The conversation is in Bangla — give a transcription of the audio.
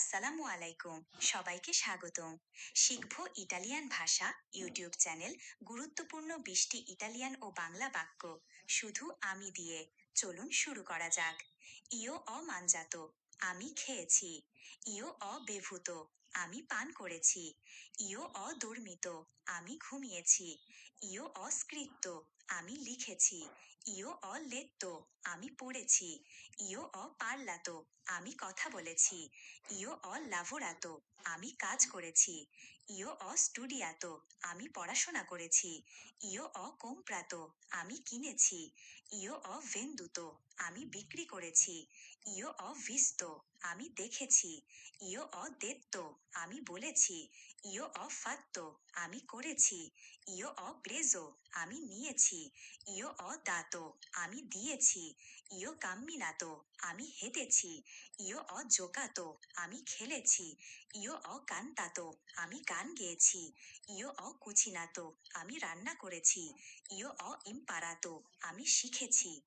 আসসালামু আলাইকুম। সবাইকে স্বাগতম। শিখব ইটালিয়ান ভাষা ইউটিউব চ্যানেল গুরুত্বপূর্ণ বিশটি ইটালিয়ান ও বাংলা বাক্য। শুধু আমি দিয়ে। চলুন শুরু করা যাক। ইও অমানজাত আমি খেয়েছি। ইও অবেভূত আমি পান করেছি। ইও অদর্মিত, আমি ঘুমিয়েছি। ইও অস্কৃত্য, আমি লিখেছি। ইও অলেত্য, আমি পড়েছি। ইও অপারলাত, আমি কথা বলেছি। ইও অলাভরাত, আমি কাজ করেছি। ইও স্টুডিয়াতো, আমি পড়াশোনা করেছি। ইও অকোম্প্রাত আমি কিনেছি। ইও ভেন্দুতো, আমি বিক্রি করেছি। ইও ভিস্তো আমি দেখেছি। ইও অদেত্ত আমি বলেছি ইও অফাত্ত, আমি করেছি। ইও অপ্রেজো, আমি নিয়েছি। ইও অদাত, আমি দিয়েছি। ইও কাম্মিনাতো, আমি হেঁটেছি। ইও অজোকাতো, আমি খেলেছি। ইও অকান্তাতো, আমি গান গেয়েছি। ইও অকুচিনাতো, আমি রান্না করেছি। ইও অ ইম্পারাতো আমি শিখেছি।